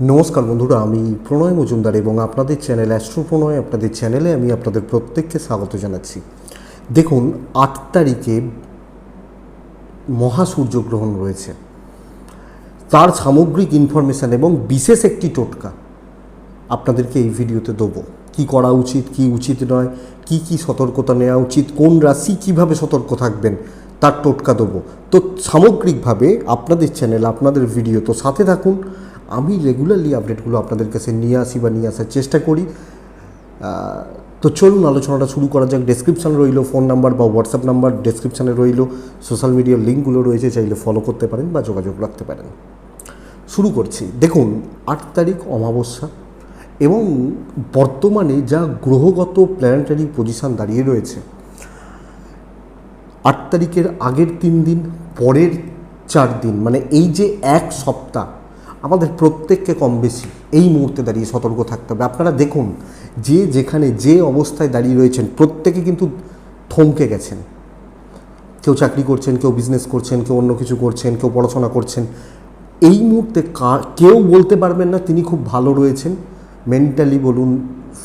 নমস্কার বন্ধুরা, আমি প্রণয় মজুমদার এবং আপনাদের চ্যানেল অ্যাস্ট্রো প্রণয় আপনাদের চ্যানেলে আমি আপনাদের প্রত্যেককে স্বাগত জানাচ্ছি। দেখুন, আট তারিখে মহা সূর্যগ্রহণ রয়েছে। তার সামগ্রিক ইনফরমেশান এবং বিশেষ একটি টোটকা আপনাদেরকে এই ভিডিওতে দেবো। কি করা উচিত, কি উচিত নয়, কি কি সতর্কতা নেওয়া উচিত, কোন রাশি কীভাবে সতর্ক থাকবেন, তার টোটকা দেবো। তো সামগ্রিকভাবে আপনাদের চ্যানেল, আপনাদের ভিডিও, তো সাথে থাকুন আমি রেগুলারলি আপডেটগুলো আপনাদের কাছে নিয়ে আসি বা নিয়ে আসার চেষ্টা করি। তো চলুন আলোচনাটা শুরু করা যাক। ডেসক্রিপশান রইল ফোন নাম্বার বা হোয়াটসঅ্যাপ নাম্বার ডেসক্রিপশানে রইল সোশ্যাল মিডিয়ার লিঙ্কগুলো রয়েছে, চাইলে ফলো করতে পারেন বা যোগাযোগ রাখতে পারেন। শুরু করছি। দেখুন, আট তারিখ অমাবস্যা এবং বর্তমানে যা গ্রহগত প্ল্যানেটারি পজিশন দাঁড়িয়ে রয়েছে, আট তারিখের আগের তিন দিন, পরের চার দিন মানে এই যে এক সপ্তাহ আমাদের প্রত্যেককে কম বেশি। এই মুহূর্তে দাঁড়িয়ে সতর্ক থাকতে হবে। আপনারা দেখুন, যে যেখানে যে অবস্থায় দাঁড়িয়ে রয়েছেন, প্রত্যেকে কিন্তু থমকে গেছেন। কেউ চাকরি করছেন, কেউ বিজনেস করছেন, কেউ অন্য কিছু করছেন, কেউ পড়াশোনা করছেন। এই মুহূর্তে কেউ বলতে পারবেন না তিনি খুব ভালো রয়েছেন। মেন্টালি বলুন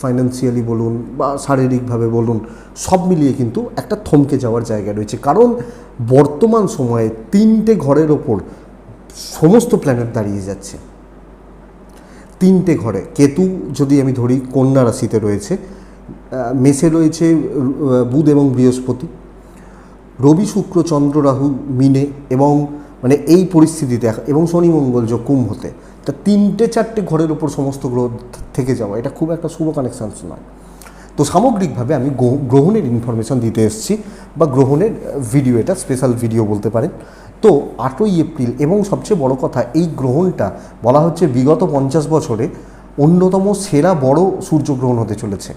ফাইন্যান্সিয়ালি বলুন, বা শারীরিকভাবে বলুন, সব মিলিয়ে কিন্তু একটা থমকে যাওয়ার জায়গা রয়েছে। কারণ বর্তমান সময়ে তিনটে ঘরের ওপর সমস্ত প্ল্যানেট দাঁড়িয়ে যাচ্ছে। তিনটে ঘরে। কেতু যদি আমি ধরি, কন্যা রাশিতে রয়েছে মেসে রয়েছে বুধ এবং বৃহস্পতি। রবি, শুক্র, চন্দ্র, রাহু, মিনে এবং মানে এই পরিস্থিতিতে এবং শনি, মঙ্গল, যোগ কুম্ভতে তা তিনটে, চারটে ঘরের ওপর সমস্ত গ্রহ থেকে যাওয়া, এটা খুব একটা শুভ কানেকশানস নয়। তো সামগ্রিকভাবে আমি গ্রহণের ইনফরমেশন দিতে এসেছি বা গ্রহণের ভিডিও এটা স্পেশাল ভিডিও বলতে পারেন। তো আটই এপ্রিল এবং সবচেয়ে বড় কথা, এই গ্রহণটা বলা হচ্ছে বিগত পঞ্চাশ বছরে অন্যতম সেরা বড় সূর্যগ্রহণ হতে চলেছে।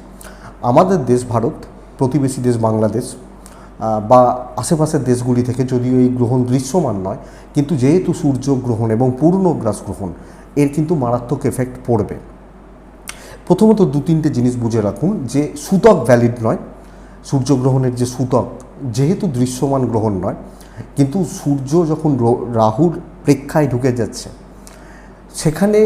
আমাদের দেশ ভারত, প্রতিবেশী দেশ বাংলাদেশ বা আশেপাশের দেশগুলি থেকে যদিও এই গ্রহণ দৃশ্যমান নয়, কিন্তু যেহেতু সূর্যগ্রহণ এবং পূর্ণগ্রাস গ্রহণ, এর কিন্তু মারাত্মক এফেক্ট পড়বে। প্রথমত দু তিনটে জিনিস বুঝে রাখুন, যে সূতক ভ্যালিড নয়। সূর্যগ্রহণের যে সূতক, যেহেতু দৃশ্যমান গ্রহণ নয় কিন্তু সূর্য যখন রাহুর প্রেক্ষায় ঢুকে যাচ্ছে, সেখানে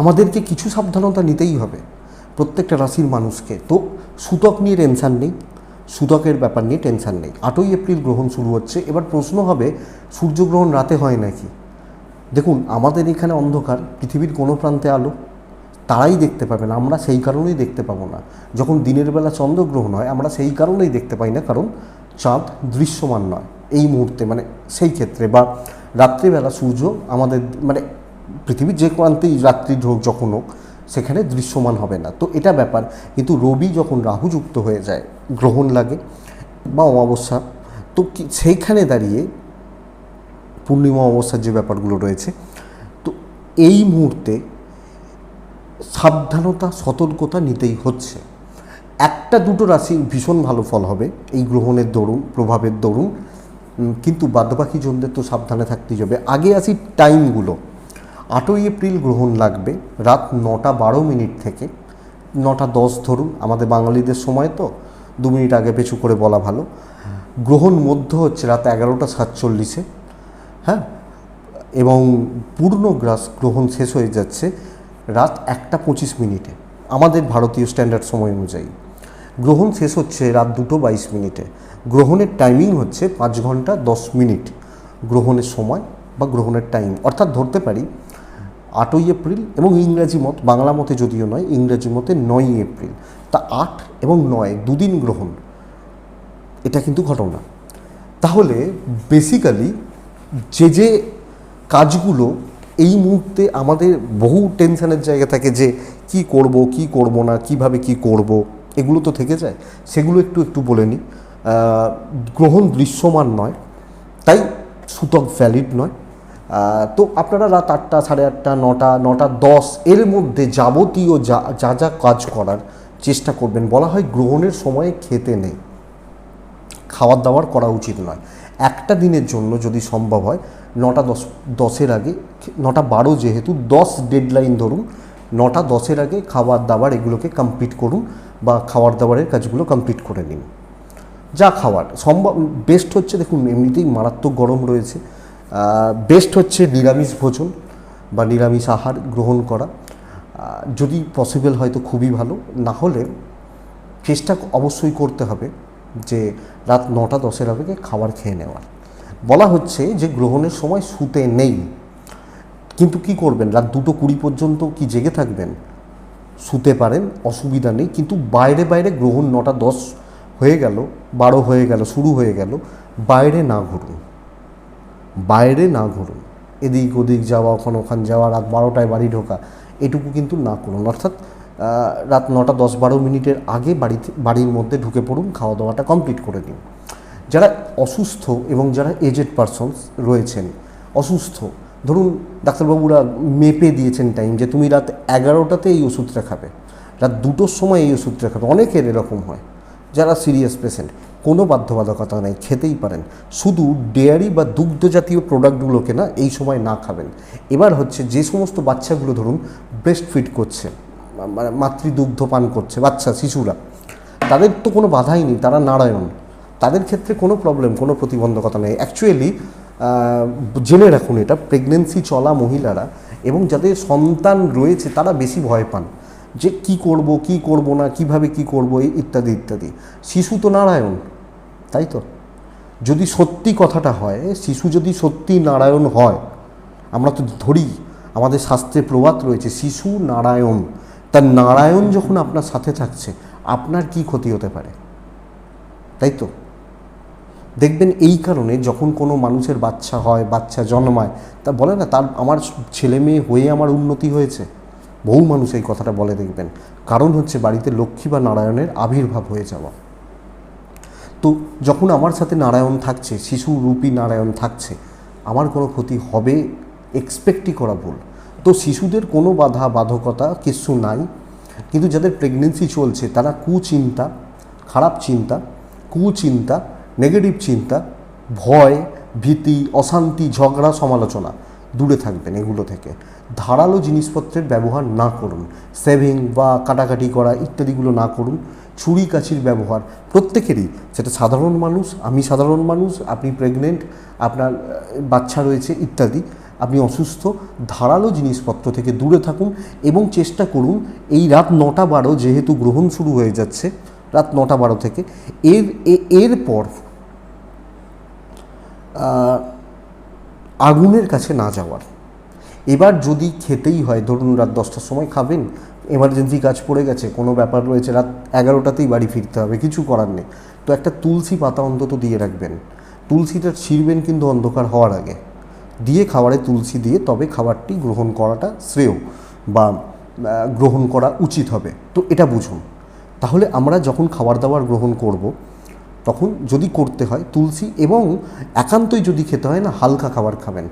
আমাদেরকে কিছু সাবধানতা নিতেই হবে প্রত্যেকটা রাশির মানুষকে। তো সূতক নিয়ে টেনশান নেই, সূতকের ব্যাপার নিয়ে টেনশান নেই। আটই এপ্রিল গ্রহণ শুরু হচ্ছে, এবার প্রশ্ন হবে, সূর্যগ্রহণ রাতে হয় নাকি? দেখুন, আমাদের এখানে অন্ধকার, পৃথিবীর কোনো প্রান্তে আলো তারাই দেখতে পাবেন আমরা সেই কারণেই দেখতে পাবো না। যখন দিনের বেলা চন্দ্রগ্রহণ হয়, আমরা সেই কারণেই দেখতে পাই না, কারণ চাঁদ দৃশ্যমান নয় এই মুহূর্তে মানে সেই ক্ষেত্রে। বা রাত্রিবেলা সূর্য আমাদের মানে পৃথিবীর যে প্রান্তেই রাত্রি হোক, যখন হোক, সেখানে দৃশ্যমান হবে না। তো এটা ব্যাপার। কিন্তু রবি যখন রাহু যুক্ত হয়ে যায়, গ্রহণ লাগে বা অমাবস্যা, তো সেইখানে দাঁড়িয়ে পূর্ণিমা অবস্থার যে ব্যাপারগুলো রয়েছে, তো এই মুহূর্তে সাবধানতা, সতর্কতা নিতেই হচ্ছে। একটা দুটো রাশি ভীষণ ভালো ফল হবে, এই গ্রহণের দরুন, প্রভাবের দরুন কিন্তু বাদবাকি জনদের তো সাবধানে থাকতেই হবে। আগে আসি টাইমগুলো। আটই এপ্রিল গ্রহণ লাগবে, রাত নটা বারো মিনিট থেকে, নটা দশ ধরুন, আমাদের বাঙালিদের সময় তো, দু মিনিট আগে পেছু করে বলা ভালো। গ্রহণ মধ্য হচ্ছে রাত এগারোটা সাতচল্লিশে হ্যাঁ? এবং পূর্ণগ্রাস গ্রহণ শেষ হয়ে যাচ্ছে রাত একটা পঁচিশ মিনিটে। আমাদের ভারতীয় স্ট্যান্ডার্ড সময় অনুযায়ী। গ্রহণ শেষ হচ্ছে রাত দুটো বাইশ মিনিটে। গ্রহণের টাইমিং হচ্ছে পাঁচ ঘণ্টা দশ মিনিট। গ্রহণের সময় বা গ্রহণের টাইম অর্থাৎ ধরতে পারি, আটই এপ্রিল এবং ইংরাজি মত, বাংলা মতে যদিও নয়, ইংরাজি মতে নয়ই এপ্রিল। তা আট এবং নয় দুদিন গ্রহণ। এটা কিন্তু ঘটনা। তাহলে বেসিক্যালি যে যে কাজগুলো এই মুহূর্তে আমাদের বহু টেনশনের জায়গা থাকে যে কি করব কি করব না, কীভাবে কি করব, এগুলো তো থেকে যায়। সেগুলো একটু একটু বলে নিই। গ্রহণ দৃশ্যমান নয়, তাই সূতক ভ্যালিড নয়। তো আপনারা রাত আটটা, সাড়ে আটটা, নটা নটা দশ এর মধ্যে যাবতীয় যা যা যা কাজ করার চেষ্টা করবেন। বলা হয় গ্রহণের সময়ে খেতে নেই। খাওয়ার দাওয়ার করা উচিত নয়। একটা দিনের জন্য যদি সম্ভব হয় নটা দশ, দশের আগে, নটা বারো যেহেতু, দশ ডেডলাইন ধরুন, নটা দশের আগে খাবার দাবার এগুলোকে কমপ্লিট করুন বা খাবার দাবারের কাজগুলো কমপ্লিট করে নিন। যা খাওয়ার সম্ভব বেস্ট হচ্ছে দেখুন, এমনিতেই মারাত্মক গরম রয়েছে। বেস্ট হচ্ছে নিরামিষ ভোজন বা নিরামিষ আহার গ্রহণ করা। যদি পসিবল হয় তো খুবই ভালো। না হলে চেষ্টা অবশ্যই করতে হবে যে রাত নটা দশের আগে খাবার খেয়ে নেওয়ার। বলা হচ্ছে যে গ্রহণের সময় শুতে নেই। কিন্তু কি করবেন? রাত দুটো কুড়ি পর্যন্ত কি জেগে থাকবেন? শুতে পারেন, অসুবিধা নেই। কিন্তু বাইরে বাইরে গ্রহণ নটা দশ হয়ে গেল, বারো হয়ে গেল, শুরু হয়ে গেল। বাইরে না ঘুরুন। বাইরে না ঘুরুন। এদিক ওদিক যাওয়া, ওখানে ওখান যাওয়া, রাত বারোটায় বাড়ি ঢোকা, এটুকু কিন্তু না করুন। অর্থাৎ রাত নটা দশ বারো মিনিটের আগে বাড়িতে, বাড়ির মধ্যে ঢুকে পড়ুন, খাওয়া দাওয়াটা কমপ্লিট করে নিন। যারা অসুস্থ এবং যারা এজেড পারসনস রয়েছেন, অসুস্থ, ধরুন ডাক্তারবাবুরা মেপে দিয়েছেন টাইম যে তুমি রাত এগারোটাতে এই ওষুধটা খাবে, রাত দুটোর সময় এই ওষুধটা খাবে, অনেকের এরকম হয়, যারা সিরিয়াস পেশেন্ট কোনো বাধ্যবাধকতা নেই, খেতেই পারেন। শুধু ডেয়ারি বা দুগ্ধ জাতীয় প্রোডাক্টগুলোকে না, এই সময় না খাবেন। এবার হচ্ছে যে সমস্ত বাচ্চাগুলো ধরুন ব্রেস্ট ফিড করছে মানে মাতৃদুগ্ধ পান করছে, বাচ্চা, শিশুরা, তাদের তো কোনো বাধাই নেই, তারা নারায়ণ। তাদের ক্ষেত্রে কোনো প্রবলেম কোনো প্রতিবন্ধকতা নেই। অ্যাকচুয়ালি জেনে রাখুন এটা প্রেগনেন্সি চলা মহিলারা এবং যাদের সন্তান রয়েছে, তারা বেশি ভয় পান যে কি করব কি করব না, কীভাবে কি করব ইত্যাদি ইত্যাদি। শিশু তো নারায়ণ, তাই তো? যদি সত্যি কথাটা হয়, শিশু যদি সত্যি নারায়ণ হয়, আমরা তো ধরি, আমাদের শাস্ত্রে প্রবাদ রয়েছে, শিশু নারায়ণ তার নারায়ণ যখন আপনার সাথে থাকছে, আপনার কি ক্ষতি হতে পারে? তাই তো? দেখবেন এই কারণে যখন কোনো মানুষের বাচ্চা হয়, বাচ্চা জন্মায়, তা বলে না, তার, আমার ছেলে মেয়ে হয়ে আমার উন্নতি হয়েছে। বহু মানুষ এই কথাটা বলে দেখবেন। কারণ হচ্ছে বাড়িতে লক্ষ্মী বা নারায়ণের আবির্ভাব হয়ে যাওয়া। তো যখন আমার সাথে নারায়ণ থাকছে, শিশু রূপী নারায়ণ থাকছে, আমার কোনো ক্ষতি হবে এক্সপেক্টই করা ভুল। তো শিশুদের কোনো বাধা, বাধকতা কিছু নাই। কিন্তু যাদের প্রেগনেন্সি চলছে, তারা কুচিন্তা, খারাপ চিন্তা, কুচিন্তা নেগেটিভ চিন্তা, ভয়, ভীতি, অশান্তি, ঝগড়া, সমালোচনা, দূরে থাকবেন এগুলো থেকে। ধারালো জিনিসপত্রের ব্যবহার না করুন। সেভিং বা কাটাকাটি করা ইত্যাদিগুলো না করুন। ছুরি কাছির ব্যবহার। প্রত্যেকেরই সেটা সাধারণ মানুষ, আমি সাধারণ মানুষ, আপনি প্রেগনেন্ট আপনার বাচ্চা রয়েছে ইত্যাদি, আপনি অসুস্থ, ধারালো জিনিসপত্র থেকে দূরে থাকুন এবং চেষ্টা করুন এই রাত নটা বারো যেহেতু গ্রহণ শুরু হয়ে যাচ্ছে, রাত নটা বারো থেকে, এর এরপর আগুনের কাছে না যাওয়ার। এবার যদি খেতেই হয়, ধরুন রাত দশটার সময় খাবেন এমার্জেন্সি কাজ পড়ে গেছে, কোনো ব্যাপার রয়েছে, রাত এগারোটাতেই বাড়ি ফিরতে হবে, কিছু করার নেই। তো একটা তুলসী পাতা অন্তত দিয়ে রাখবেন। তুলসীটা ছিঁড়বেন কিন্তু অন্ধকার হওয়ার আগে। দিয়ে খাবারে তুলসী দিয়ে তবে খাবারটি গ্রহণ করাটা শ্রেয় বা গ্রহণ করা উচিত হবে। তো এটা বুঝুন। তাহলে আমরা যখন খাবার দাবার গ্রহণ করব তখন যদি করতে হয় তুলসী এবং একান্তই যদি খেতে হয় না, হালকা খাবার খাবেন।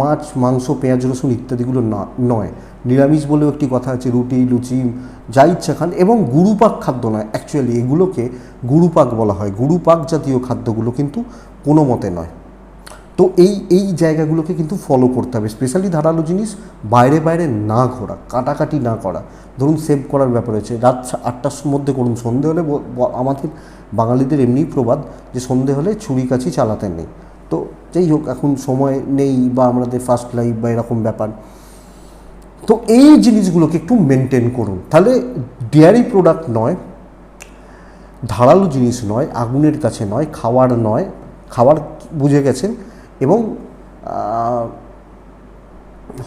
মাছ, মাংস, পেঁয়াজ, রসুন ইত্যাদিগুলো না, নয়। নিরামিষ বলেও একটি কথা আছে, রুটি, লুচি, যা ইচ্ছা খান এবং গুরুপাক খাদ্য নয়। অ্যাকচুয়ালি এগুলোকে গুরুপাক বলা হয়। গুরুপাক জাতীয় খাদ্যগুলো কিন্তু কোনো মতে নয়। তো এই এই জায়গাগুলোকে কিন্তু ফলো করতে হবে। স্পেশালি ধারালো জিনিস বাইরে বাইরে না ঘোরা, কাটাকাটি না করা। ধরুন সেভ করার ব্যাপার আছে রাত আটটার মধ্যে করুন সন্ধে হলে আমাদের বাঙালিদের এমনিই প্রবাদ যে সন্ধে হলে ছুরি কাছি চালাতে নেই। তো যাই হোক, এখন সময় নেই বা আমাদের ফার্স্ট লাইফ বা এরকম ব্যাপার। তো এই জিনিসগুলোকে একটু মেনটেন করুন। তাহলে ডেয়ারি প্রোডাক্ট নয়, ধারালো জিনিস নয়, আগুনের কাছে নয়, খাওয়ার নয়, খাওয়ার বুঝে গেছেন? এবং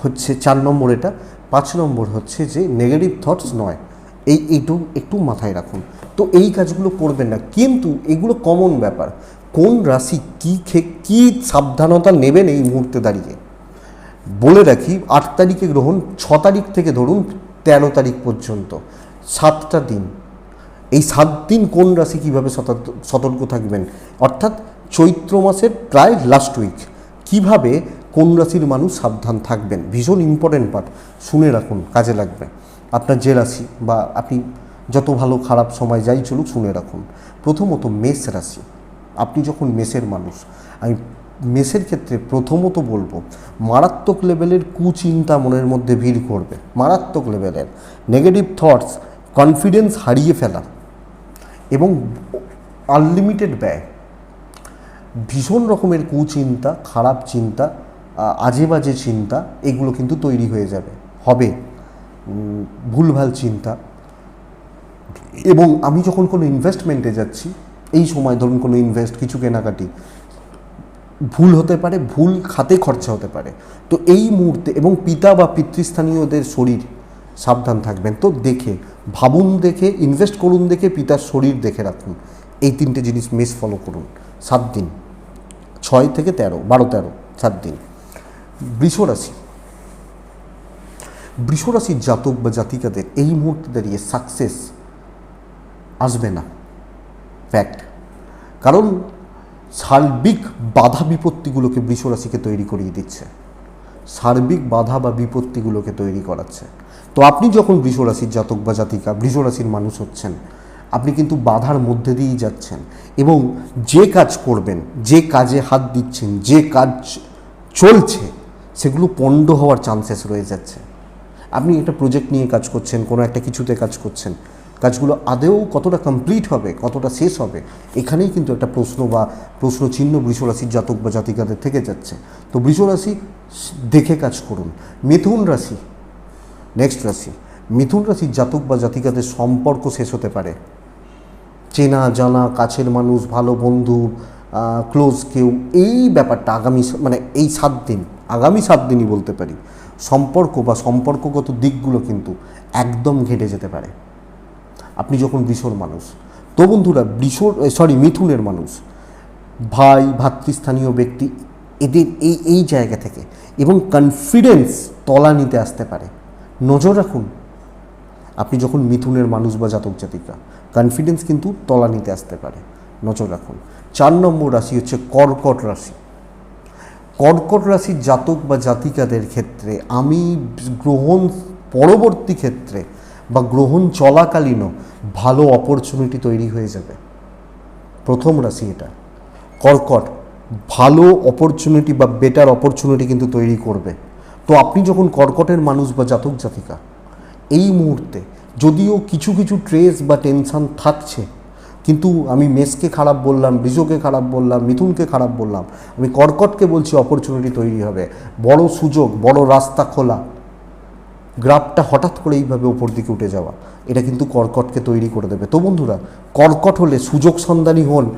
হচ্ছে চার নম্বর এটা, পাঁচ নম্বর হচ্ছে যে নেগেটিভ থটস নয়। এই এইটু একটু মাথায় রাখুন। তো এই কাজগুলো করবেন না। কিন্তু এগুলো কমন ব্যাপার। কোন রাশি কী খে, কী সাবধানতা নেবেন এই মুহূর্তে দাঁড়িয়ে? বলে রাখি, আট তারিখে গ্রহণ, ছ তারিখ থেকে ধরুন, তেরো তারিখ পর্যন্ত। সাতটা দিন। এই সাত দিন কোন রাশি কীভাবে সতর্ক- থাকবেন? অর্থাৎ চৈত্র মাসের প্রায় লাস্ট উইক কীভাবে কোন রাশির মানুষ সাবধান থাকবেন? ভীষণ ইম্পর্টেন্ট পার্ট শুনে রাখুন, কাজে লাগবে। আপনার রাশি বা আপনি যত ভালো খারাপ সময় যাই চলুক শুনে রাখুন। প্রথমত মেষ রাশি। আপনি যখন মেষের মানুষ, আমি মেষের ক্ষেত্রে প্রথমত বলব, মারাত্মক লেভেলের কুচিন্তা মনের মধ্যে ভিড় করবে। মারাত্মক লেভেলের নেগেটিভ থটস কনফিডেন্স হারিয়ে ফেলা এবং আনলিমিটেড ব্যয়। ভীষণ রকমের কুচিন্তা, খারাপ চিন্তা আজে বাজে চিন্তা, এগুলো কিন্তু তৈরি হয়ে যাবে। হবে। ভুলভাল চিন্তা। এবং আমি যখন কোনো ইনভেস্টমেন্টে যাচ্ছি, এই সময় ধরুন কোনো ইনভেস্ট কিছু কেনাকাটি, ভুল হতে পারে, ভুল খাতে খরচা হতে পারে। তো এই মুহূর্তে এবং পিতা বা পিতৃস্থানীয়দের শরীর সাবধান থাকবেন। তো দেখে, ভাবুন দেখে ইনভেস্ট করুন দেখে, পিতার শরীর দেখে রাখুন। এই তিনটে জিনিস মেস ফলো করুন। সাত দিন। ছয় থেকে তেরো, বারো তেরো, সাত দিন। বৃষ রাশি বৃষ রাশির জাতক বা জাতিকাদের এই মুহূর্তে দাঁড়িয়ে সাকসেস আসবে না। ফ্যাক্ট কারণ সার্বিক বাধা বিপত্তিগুলোকে বৃষরাশিকে তৈরি করিয়ে দিচ্ছে। সার্বিক বাধা বা বিপত্তিগুলোকে তৈরি করাচ্ছে। তো আপনি যখন বৃষরাশির জাতক বা জাতিকা, বৃষরাশির মানুষ হচ্ছেন, আপনি কিন্তু বাধার মধ্যে দিয়েই যাচ্ছেন এবং যে কাজ করবেন, যে কাজে হাত দিচ্ছেন, যে কাজ চলছে, সেগুলো পণ্ড হওয়ার চান্সেস রয়ে যাচ্ছে। আপনি একটা প্রজেক্ট নিয়ে কাজ করছেন, কোনো একটা কিছুতে কাজ করছেন, কাজগুলো আদেও কতটা কমপ্লিট হবে, কতটা শেষ হবে, এখানেই কিন্তু একটা প্রশ্ন বা প্রশ্ন চিহ্ন বৃষরাশির জাতক বা জাতিকাদের থেকে যাচ্ছে। তো বৃষরাশি দেখে কাজ করুন। মিথুন রাশি নেক্সট রাশি, মিথুন রাশির জাতক বা জাতিকাদের সম্পর্ক শেষ হতে পারে। চেনা, জানা, কাছের মানুষ, ভালো বন্ধু ক্লোজ কেউ, এই ব্যাপারটা আগামী মানে এই সাত দিন, আগামী সাত দিনই বলতে পারি। সম্পর্ক বা সম্পর্কগত দিকগুলো কিন্তু একদম ঘেটে যেতে পারে। আপনি যখন বৃষর মানুষ, তো বন্ধুরা বৃষর সরি মিথুনের মানুষ, ভাই, ভাতৃস্থানীয় ব্যক্তি, এদের এই এই জায়গা থেকে এবং কনফিডেন্স তলা নিতে আসতে পারে। নজর রাখুন, আপনি যখন মিথুনের মানুষ বা জাতক জাতিকা কনফিডেন্স কিন্তু তলা নিতে আসতে পারে। নজর রাখুন। চার নম্বর রাশি হচ্ছে কর্কট রাশি। কর্কট রাশির জাতক বা জাতিকাদের ক্ষেত্রে, আমি গ্রহণ পরবর্তী ক্ষেত্রে বা গ্রহণ চলাকালীনও ভালো অপরচুনিটি তৈরি হয়ে যাবে। প্রথম রাশি এটা। কর্কট, ভালো অপরচুনিটি বা বেটার অপরচুনিটি কিন্তু তৈরি করবে। তো আপনি যখন কর্কটের মানুষ বা জাতক জাতিকা এই মুহূর্তে যদিও কিছু কিছু ট্রেস বা টেনশন থাকছে কিন্তু আমি মেসকে খারাপ বললাম বৃষকে খারাপ বললাম, মিথুনকে খারাপ বললাম। আমি কর্কটকে বলছি অপরচুনিটি তৈরি হবে। বড় সুযোগ, বড় রাস্তা খোলা। গ্রাফটা হঠাৎ করে এইভাবে ওপর দিকে উঠে যাওয়া। এটা কিন্তু কর্কটকে তৈরি করে দেবে। তো বন্ধুরা, কর্কট হলে সুযোগ সন্ধানী হন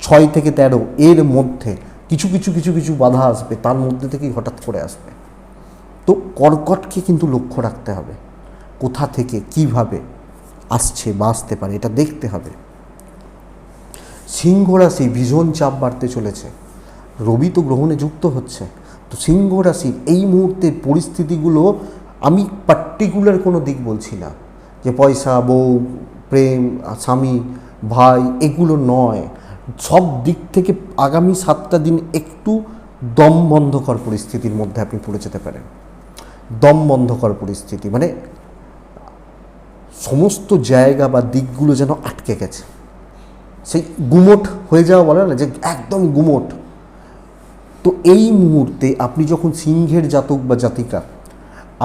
ছয় থেকে তেরো এর মধ্যে। কিছু কিছু কিছু কিছু বাধা আসবে, তার মধ্যে থেকেই হঠাৎ করে আসবে। তো কর্কটকে কিন্তু লক্ষ্য রাখতে হবে। কোথা থেকে, কীভাবে আসছে বা আসতে পারে, এটা দেখতে হবে। সিংহ রাশি ভীষণ চাপ বাড়তে চলেছে। রবি তো গ্রহণে যুক্ত হচ্ছে। তো সিংহ রাশির এই মুহূর্তের পরিস্থিতিগুলো আমি পার্টিকুলার কোনো দিক বলছি না। যে পয়সা, বউ, প্রেম, স্বামী, ভাই এগুলো নয়। সব দিক থেকে আগামী সাতটা দিন একটু দম বন্ধকর পরিস্থিতির মধ্যে আপনি পড়ে যেতে পারেন। দম বন্ধকর পরিস্থিতি। মানে সমস্ত জায়গা বা দিকগুলো যেন আটকে গেছে। সেই গুমোট হয়ে যাওয়া বলে না, যে একদম গুমোট। তো এই মুহূর্তে আপনি যখন সিংহের জাতক বা জাতিকা,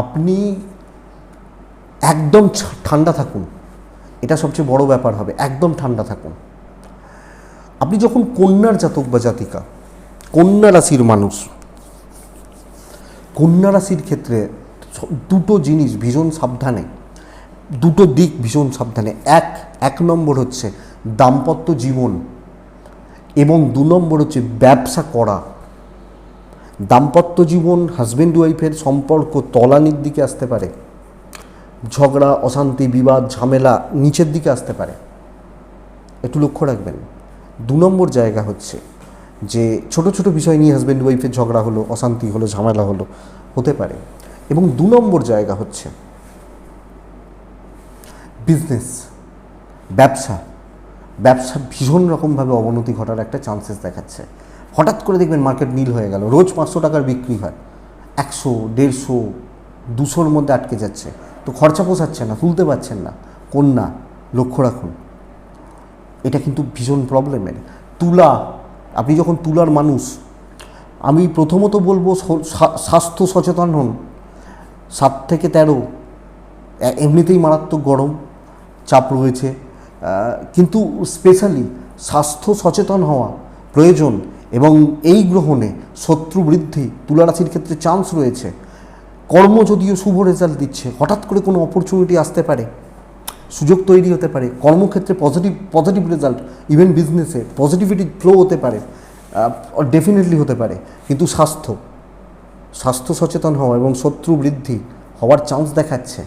আপনি একদম ঠান্ডা থাকুন। এটা সবচেয়ে বড় ব্যাপার হবে, একদম ঠান্ডা থাকুন। আপনি যখন কন্যার জাতক বা জাতিকা, কন্যা রাশির মানুষ, কন্যা রাশির ক্ষেত্রে দুটো জিনিস ভীষণ সাবধানে, দুটো দিক ভীষণ সাবধানে। এক এক নম্বর হচ্ছে দাম্পত্য জীবন এবং দু নম্বর হচ্ছে ব্যবসা করা। দাম্পত্য জীবন হাজব্যান্ড ওয়াইফের সম্পর্ক তলানির দিকে আসতে পারে। ঝগড়া, অশান্তি, বিবাদ, ঝামেলা নিচের দিকে আসতে পারে। একটু লক্ষ্য রাখবেন, দু নম্বর জায়গা হচ্ছে যে ছোট ছোট বিষয় নিয়ে হাজব্যান্ড ওয়াইফের ঝগড়া হলো, অশান্তি হলো, ঝামেলা হলো, হতে পারে। এবং দু নম্বর জায়গা হচ্ছে বিজনেস ব্যবসা। ব্যবসা ভীষণ রকমভাবে অবনতি ঘটার একটা চান্সেস দেখাচ্ছে। হঠাৎ করে দেখবেন মার্কেট নীল হয়ে গেল। রোজ পাঁচশো টাকার বিক্রি হয়। একশো, দেড়শো, দুশোর মধ্যে আটকে যাচ্ছে। তো খরচা পোষাচ্ছে না, তুলতে পারছেন না। কন্যা, লক্ষ্য রাখুন। এটা কিন্তু ভীষণ প্রবলেমের তুলা, আপনি যখন তুলার মানুষ, আমি প্রথমত বলব স্বাস্থ্য সচেতন হন। সাত থেকে তেরো এমনিতেই মারাত্মক গরম, চাপ রয়েছে। কিন্তু স্পেশালি স্বাস্থ্য সচেতন হওয়া প্রয়োজন এবং এই গ্রহণে শত্রু বৃদ্ধি, তুলা রাশির ক্ষেত্রে চান্স রয়েছে। কর্ম যদিও শুভ রেজাল্ট দিচ্ছে, হঠাৎ করে কোনো অপরচুনিটি আসতে পারে, সুযোগ তৈরি হতে পারে, কর্মক্ষেত্রে পজিটিভ পজিটিভ রেজাল্ট ইভেন বিজনেসে পজিটিভিটি ফ্লো হতে পারে ডেফিনেটলি হতে পারে, কিন্তু স্বাস্থ্য স্বাস্থ্য সচেতন হওয়া এবং শত্রু বৃদ্ধি হওয়ার চান্স দেখাচ্ছে।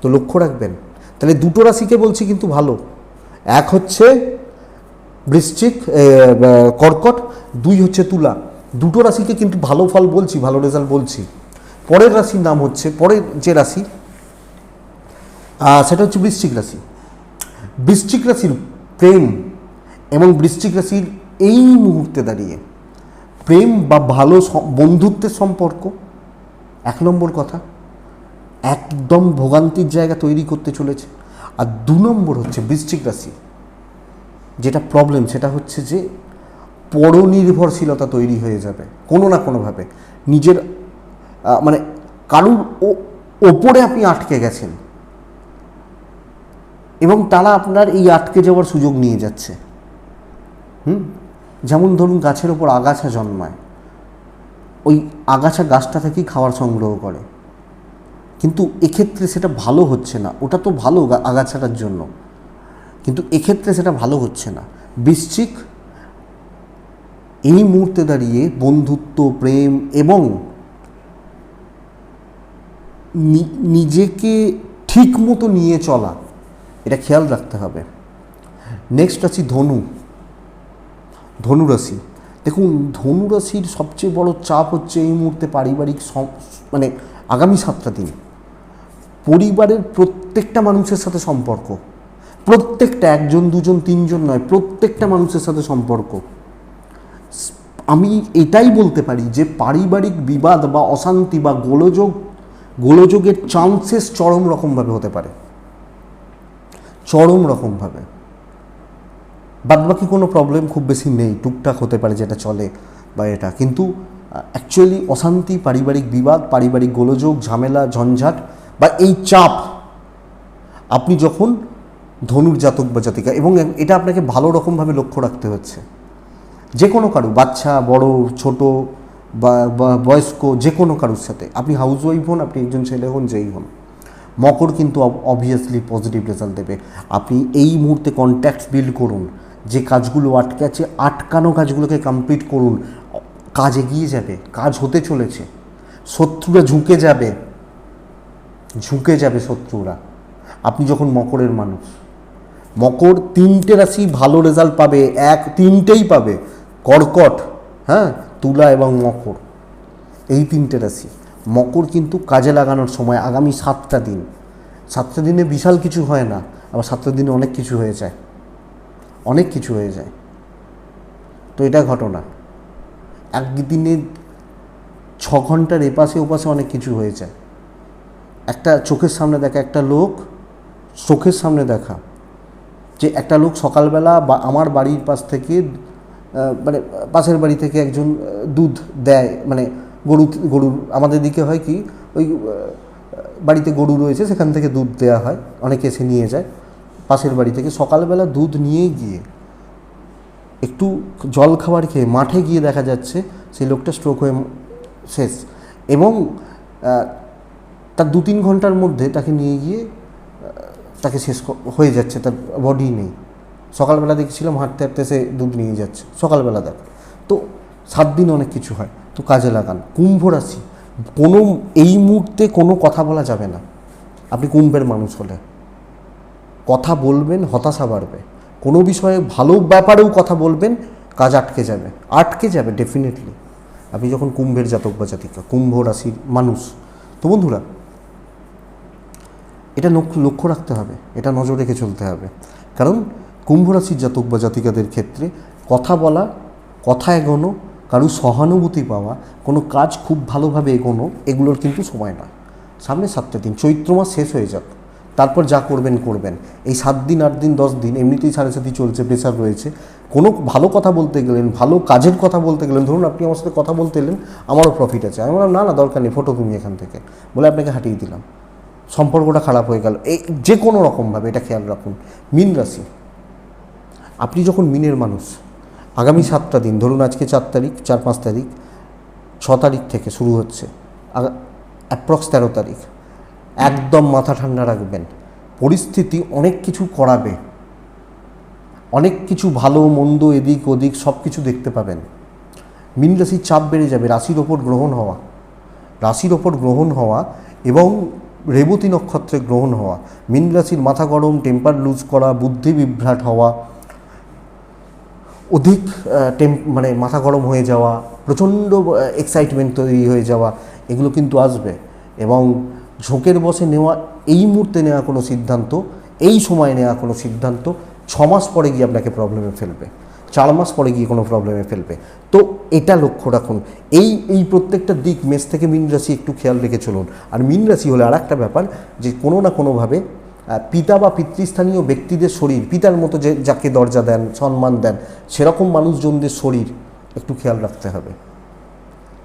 তো লক্ষ্য রাখবেন। তাহলে দুটো রাশিকে বলছি কিন্তু ভালো। এক হচ্ছে বৃশ্চিক কর্কট, দুই হচ্ছে তুলা। দুটো রাশিকে কিন্তু ভালো ফল বলছি, ভালো রেজাল্ট বলছি। পরের রাশির নাম হচ্ছে, পরের যে রাশি সেটা হচ্ছে বৃশ্চিক রাশি। বৃশ্চিক রাশির প্রেম এবং বৃশ্চিক রাশির এই মুহূর্তে দাঁড়িয়ে প্রেম বা ভালো বন্ধুত্বের সম্পর্ক, এক নম্বর কথা, একদম ভোগান্তির জায়গা তৈরি করতে চলেছে। আর দু নম্বর হচ্ছে বৃশ্চিক রাশি। যেটা প্রবলেম সেটা হচ্ছে যে পরনির্ভরশীলতা তৈরি হয়ে যাবে, কোনো না কোনোভাবে। নিজের মানে কারুর ওপরে আপনি আটকে গেছেন। এবং তারা আপনার এই আটকে যাওয়ার সুযোগ নিয়ে যাচ্ছে। হুম? যেমন ধরুন গাছের ওপর আগাছা জন্মায়। ওই আগাছা গাছটা থেকেই খাবার সংগ্রহ করে। কিন্তু এক্ষেত্রে সেটা ভালো হচ্ছে না। ওটা তো ভালো আগাছাটার জন্য। কিন্তু এক্ষেত্রে সেটা ভালো হচ্ছে না। বৃশ্চিক এই মুহূর্তে দাঁড়িয়ে বন্ধুত্ব, প্রেম এবং নিজেকে ঠিক মতো নিয়ে চলা, এটা খেয়াল রাখতে হবে। নেক্সট আছি ধনু। ধনুরাশি দেখুন ধনুরাশির সবচেয়ে বড় চাপ হচ্ছে এই মুহূর্তে পারিবারিক মানে আগামী সাতটা দিন। পরিবারের প্রত্যেকটা মানুষের সাথে সম্পর্ক। প্রত্যেকটা একজন, দুজন, তিনজন নয়, প্রত্যেকটা মানুষের সাথে সম্পর্ক। আমি এটাই বলতে পারি যে পারিবারিক বিবাদ বা অশান্তি বা গোলযোগ, গোলযোগের চান্সেস চরম রকমভাবে হতে পারে। চরম রকমভাবে। বাদবাকি কোনো প্রবলেম খুব বেশি নেই, টুকটাক হতে পারে যেটা চলে বা এটা। কিন্তু অ্যাকচুয়ালি অশান্তি, পারিবারিক বিবাদ, পারিবারিক গোলযোগ, ঝামেলা, ঝঞ্ঝাট বা এই চাপ, আপনি যখন ধনুর জাতক বা জাতিকা, এবং এটা আপনাকে ভালো রকমভাবে লক্ষ্য রাখতে হচ্ছে। যে কোনো কারু, বাচ্চা, বড়, ছোট বা বয়স্ক যে কোনো কারুর সাথে, আপনি হাউস ওয়াইফ হন, আপনি একজন ছেলে হন, যেই হন, মকর কিন্তু অবভিয়াসলি পজিটিভ রেজাল্ট দেবে। আপনি এই মুহূর্তে কন্ট্যাক্ট বিল্ড করুন, যে কাজগুলো আটকে আছে, আটকানো কাজগুলোকে কমপ্লিট করুন। কাজ এগিয়ে যাবে, কাজ হতে চলেছে, শত্রুরা ঝুঁকে যাবে। ঝুঁকে যাবে শত্রুরা। আপনি যখন মকরের মানুষ, মকর তিনটে রাশি ভালো রেজাল্ট পাবে, এক তিনটেই পাবে, কর্কট হ্যাঁ তুলা এবং মকর, এই তিনটে রাশি। মকর কিন্তু কাজে লাগানোর সময়, আগামী সাতটা দিন, সাতটা দিনে বিশাল কিছু হয় না, আবার সাতটা দিনে অনেক কিছু হয়ে যায়, অনেক কিছু হয়ে যায়। তো এটা ঘটনা। একদিনে ছ ঘণ্টার এপাশে ওপাশে অনেক কিছু হয়ে যায়। একটা চোখের সামনে দেখা একটা লোক, চোখের সামনে দেখা যে একটা লোক সকালবেলা বা আমার বাড়ির পাশ থেকে মানে পাশের বাড়ি থেকে একজন দুধ দেয় মানে গরু গরুর আমাদের দিকে হয় কি, ওই বাড়িতে গরু রয়েছে, সেখান থেকে দুধ দেওয়া হয়, অনেকে এসে নিয়ে যায়, পাশের বাড়ি থেকে সকালবেলা দুধ নিয়ে গিয়ে একটু জল খাবার খেয়ে মাঠে গিয়ে দেখা যাচ্ছে, সেই লোকটা স্ট্রোক হয়ে শেষ এবং তার দু তিন ঘণ্টার মধ্যে তাকে নিয়ে গিয়ে তাকে শেষ হয়ে যাচ্ছে, তার বডি নেই। সকালবেলা দেখছিলাম, হাঁটতে হাঁটতে সে দুধ নিয়ে যাচ্ছে। সকালবেলা দেখ। তো সাত দিন অনেক কিছু হয়। তো কাজে লাগান। কুম্ভ রাশি। কোনো এই মুহূর্তে কোনো কথা বলা যাবে না। আপনি কুম্ভের মানুষ হলে। কথা বলবেন, হতাশা বাড়বে। কোনো বিষয়ে ভালো ব্যাপারেও কথা বলবেন, কাজ আটকে যাবে। আটকে যাবে ডেফিনেটলি আপনি যখন কুম্ভের জাতক বা জাতিকা, কুম্ভ রাশির মানুষ। তো বন্ধুরা এটা লক্ষ্য রাখতে হবে, এটা নজর রেখে চলতে হবে। কারণ কুম্ভ রাশির জাতক বা জাতিকাদের ক্ষেত্রে কথা বলা, কথা এগোনো, কারও সহানুভূতি পাওয়া, কোনো কাজ খুব ভালোভাবে এগোনো, এগুলোর কিন্তু সময় না সামনে সাতটা দিন, চৈত্র মাস শেষ হয়ে যাক, তারপর যা করবেন করবেন। এই সাত দিন, আট দিন, দশ দিন, এমনিতেই সাড়ে সাথে চলছে প্রেশার রয়েছে। কোনো ভালো কথা বলতে গেলেন, ভালো কাজের কথা বলতে গেলেন, ধরুন আপনি আমার সাথে কথা বলতে এলেন, আমারও প্রফিট আছে। আমি বললাম, না না, দরকার নেই ফটো তুমি এখান থেকে। বলে আপনাকে হাঁটিয়ে দিলাম। সম্পর্কটা খারাপ হয়ে গেল। এই যে কোনো রকমভাবে, এটা খেয়াল রাখুন, মিন রাশি। আপনি যখন মিনের মানুষ, আগামী সাতটা দিন, ধরুন আজকে চার তারিখ, চার পাঁচ তারিখ, ছ তারিখ থেকে শুরু হচ্ছে অ্যাপ্রক্স তেরো তারিখ, একদম মাথা ঠান্ডা রাখবেন, পরিস্থিতি অনেক কিছু করাবে। অনেক কিছু ভালো, মন্দ, এদিক ওদিক সব কিছু দেখতে পাবেন। মীন রাশির চাপ বেড়ে যাবে, রাশির ওপর গ্রহণ হওয়া। রাশির ওপর গ্রহণ হওয়া এবং রেবতী নক্ষত্রে গ্রহণ হওয়া, মীন রাশির মাথা গরম টেম্পার লুজ করা, বুদ্ধি বিভ্রাট হওয়া, অধিক টেম মানে মাথা গরম হয়ে যাওয়া, প্রচণ্ড এক্সাইটমেন্ট তৈরি হয়ে যাওয়া, এগুলো কিন্তু আসবে। এবং ঝোঁকের বসে নেওয়া, এই মুহূর্তে নেওয়া কোনো সিদ্ধান্ত, এই সময় নেওয়া কোনো সিদ্ধান্ত ছমাস পরে গিয়ে আপনাকে প্রবলেমে ফেলবে। চার মাস পরে গিয়ে কোনো প্রবলেমে ফেলবে। তো এটা লক্ষ্য রাখুন। এই এই প্রত্যেকটা দিক মেষ থেকে মিন রাশি একটু খেয়াল রেখে চলুন। আর মিন রাশি হলে আর একটা ব্যাপার যে কোনো না কোনোভাবে পিতা বা পিতৃস্থানীয় ব্যক্তিদের শরীর, পিতার মতো যে, যাকে দরজা দেন, সম্মান দেন, সেরকম মানুষজনদের শরীর একটু খেয়াল রাখতে হবে।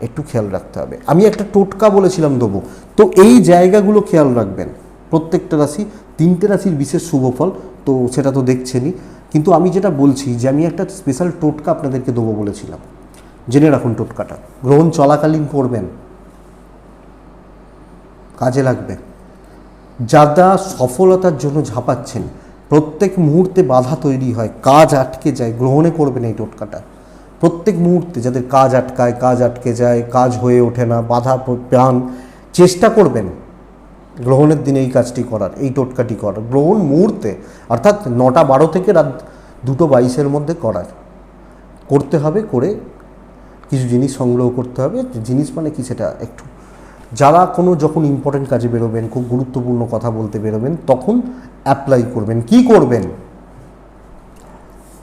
একটু খেয়াল রাখতে হবে। আমি একটা টোটকা বলেছিলাম দেবো। তো এই জায়গাগুলো খেয়াল রাখবেন। প্রত্যেকটা রাশি, তিনটে রাশির বিশেষ শুভ ফল, তো সেটা তো দেখছেনই। কিন্তু আমি যেটা বলছি যে আমি একটা স্পেশাল টোটকা আপনাদেরকে দেবো বলেছিলাম। জেনে রাখুন টোটকাটা। গ্রহণ চলাকালীন করবেন। কাজে লাগবে। যারা সফলতার জন্য ঝাঁপাচ্ছেন। প্রত্যেক মুহূর্তে বাধা তৈরি হয়। কাজ আটকে যায়। গ্রহণে করবেন এই টোটকাটা। প্রত্যেক মুহূর্তে যাদের কাজ আটকায়, কাজ আটকে যায়, কাজ হয়ে ওঠে না, বাধা প্রাণ, চেষ্টা করবেন। গ্রহণের দিনে এই কাজটি করার, এই টোটকাটি করার, গ্রহণ মুহূর্তে, অর্থাৎ নটা বারো থেকে রাত দুটো বাইশের মধ্যে করার। করতে হবে, করে কিছু জিনিস সংগ্রহ করতে হবে। জিনিস মানে কি সেটা একটু, যারা কোনো যখন ইম্পর্টেন্ট কাজে বেরোবেন, খুব গুরুত্বপূর্ণ কথা বলতে বেরোবেন, তখন অ্যাপ্লাই করবেন। কি করবেন?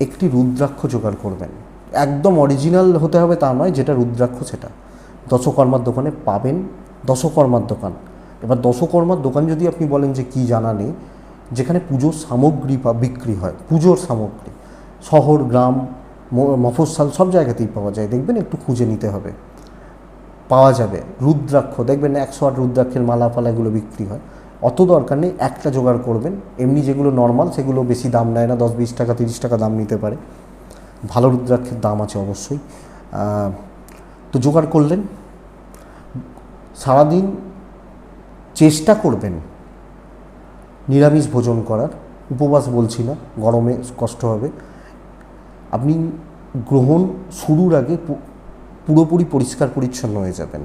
একটি রুদ্রাক্ষ জোগাড় করবেন। একদম অরিজিনাল হতে হবে তা নয়, যেটা রুদ্রাক্ষ সেটা। দশকর্মার দোকানে পাবেন, দশকর্মার দোকান। এবার দশকর্মার দোকান যদি আপনি বলেন যে কি জানা নেই, যেখানে পুজোর সামগ্রী বা বিক্রি হয়, পুজোর সামগ্রী, শহর, গ্রাম, ম- মফস্বল সব জায়গাতেই পাওয়া যায়। দেখবেন একটু খুঁজে নিতে হবে। পাওয়া যাবে। রুদ্রাক্ষ, দেখবেন একশো আট রুদ্রাক্ষের মালা ফালা এগুলো বিক্রি হয়। অত দরকার নেই, একটা জোগাড় করবেন। এমনি যেগুলো নর্মাল সেগুলো বেশি দাম নেয় না, দশ, বিশ টাকা, তিরিশ টাকা দাম নিতে পারে। ভালো রুদ্রাক্ষের দাম আছে অবশ্যই। তো জোগাড় করলেন। সারাদিন চেষ্টা করবেন নিরামিষ ভোজন করার। উপবাস বলছি না, গরমে কষ্ট হবে। আপনি গ্রহণ শুরুর আগে পুরোপুরি পরিষ্কার পরিচ্ছন্ন হয়ে যাবেন।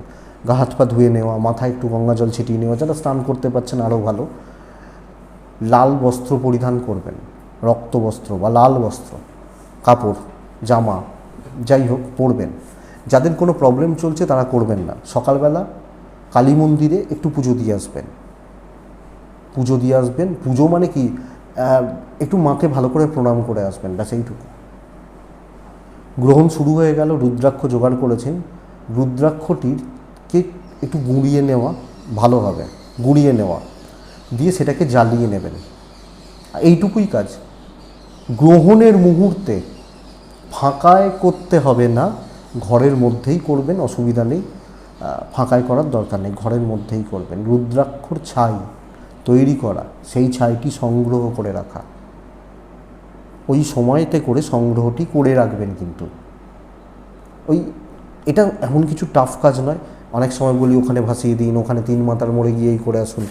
গা হাত পা ধুয়ে নেওয়া মাথায় একটু গঙ্গা জল ছিটিয়ে নেওয়া, যারা স্নান করতে পারছেন আরও ভালো। লাল বস্ত্র পরিধান করবেন, রক্ত বস্ত্র বা লাল বস্ত্র, কাপড়, জামা, যাই হোক, পরবেন। যাদের কোনো প্রবলেম চলছে তারা করবেন না। সকালবেলা কালী মন্দিরে একটু পুজো দিয়ে আসবেন। পুজো দিয়ে আসবেন। পুজো মানে কি? একটু মাকে ভালো করে প্রণাম করে আসবেন, ব্যাস এইটুকু। গ্রহণ শুরু হয়ে গেল, রুদ্রাক্ষ জোগাড় করেছেন। রুদ্রাক্ষটিরকে একটু গুঁড়িয়ে নেওয়া ভালো হবে, গুঁড়িয়ে নেওয়া। দিয়ে সেটাকে জ্বালিয়ে নেবেন। এইটুকুই কাজ। গ্রহণের মুহূর্তে ফাঁকায় করতে হবে না, ঘরের মধ্যেই করবেন, অসুবিধা নেই। ফাঁকায় করার দরকার নেই, ঘরের মধ্যেই করবেন। রুদ্রাক্ষর ছাই তৈরি করা, সেই ছাইটি সংগ্রহ করে রাখা। ওই সময়তে করে সংগ্রহটি করে রাখবেন কিন্তু। ওই, এটা এমন কিছু টাফ কাজ নয়। অনেক সময় বলি, ওখানে ভাসিয়ে দিন, ওখানে তিন মাথার মোড়ে গিয়েই করে আসুন।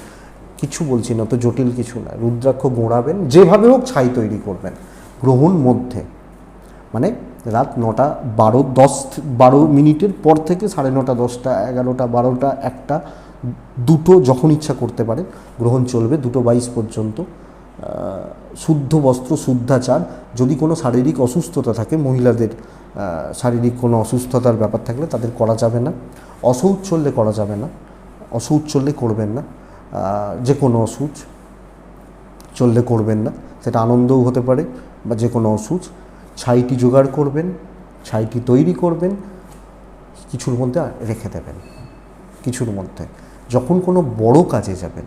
কিছু বলছি না, তো জটিল কিছু না। রুদ্রাক্ষ গোড়াবেন, যেভাবে হোক ছাই তৈরি করবেন, গ্রহণ মধ্যে। মানে রাত নটা বারো, দশ, বারো মিনিটের পর থেকে সাড়ে নটা, দশটা, এগারোটা, বারোটা, একটা, দুটো যখন ইচ্ছা করতে পারে গ্রহণ চলবে দুটো বাইশ পর্যন্ত। শুদ্ধ বস্ত্র, শুদ্ধাচার, যদি কোনো শারীরিক অসুস্থতা থাকে, মহিলাদের শারীরিক কোনো অসুস্থতার ব্যাপার থাকলে তাদের করা যাবে না। অসৌচ চললে করা যাবে না। অসৌচ চললে করবেন না। যে কোনো অসুচ চললে করবেন না। সেটা আনন্দও হতে পারে বা যে কোনো অসুচ। ছাইটি জোগাড় করবেন, ছাইটি তৈরি করবেন, কিছুর মধ্যে রেখে দেবেন। কিছুর মধ্যে। যখন কোনো বড় কাজে যাবেন,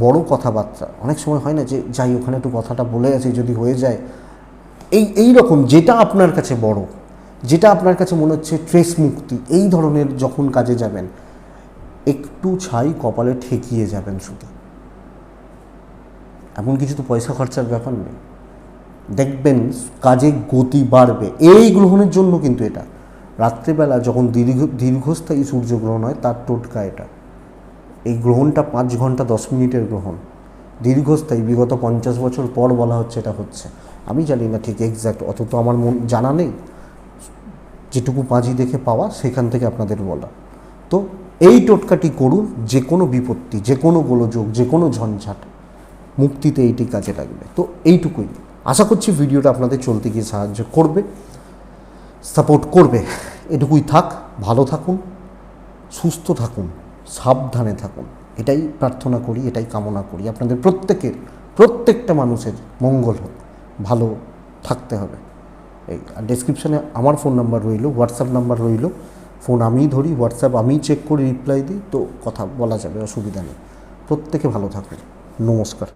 বড় কথাবার্তা, অনেক সময় হয় না যে, যাই, ওখানে একটু কথাটা বলে আছে যদি হয়ে যায়। এই এই রকম যেটা আপনার কাছে বড়, যেটা আপনার কাছে মনে হচ্ছে ট্রেস মুক্তি, এই ধরনের যখন কাজে যাবেন, একটু ছাই কপালে ঠেকিয়ে যাবেন শুধু। এমন কিছু তো পয়সা খরচার ব্যাপার নেই। দেখবেন কাজে গতি বাড়বে। এই গ্রহণের জন্য কিন্তু এটা। রাত্রিবেলা যখন দীর্ঘ, দীর্ঘস্থায়ী সূর্যগ্রহণ হয়, তার টোটকা এটা। এই গ্রহণটা পাঁচ ঘণ্টা, দশ মিনিটের গ্রহণ। দীর্ঘস্থায়ী, বিগত পঞ্চাশ বছর পর বলা হচ্ছে এটা হচ্ছে। আমি জানি না ঠিক এক্স্যাক্ট অত তো আমার মন, জানা নেই। যেটুকু পাঁজি দেখে পাওয়া, সেখান থেকে আপনাদের বলা। তো এই টোটকাটি করুন, যে কোনো বিপত্তি, যে কোনো গোলযোগ, যে কোনো ঝঞ্ঝাট, মুক্তিতে এইটি কাজে লাগবে। তো এইটুকুই। আশা করছি ভিডিওটা আপনাদের চলতে গিয়ে সাহায্য করবে, সাপোর্ট করবে। এটুকুই থাক, ভালো থাকুন, সুস্থ থাকুন, সাবধানে থাকুন। এটাই প্রার্থনা করি, এটাই কামনা করি। আপনাদের প্রত্যেকের, প্রত্যেকটা মানুষের মঙ্গল হোক। ভালো থাকতে হবে। এই, আর ডেসক্রিপশানে আমার ফোন নাম্বার রইল হোয়াটসঅ্যাপ নাম্বার রইল। ফোন আমিই ধরি হোয়াটসঅ্যাপ আমিই চেক করে রিপ্লাই দিই, তো কথা বলা যাবে, অসুবিধা নেই। প্রত্যেকে ভালো থাকুন। নমস্কার।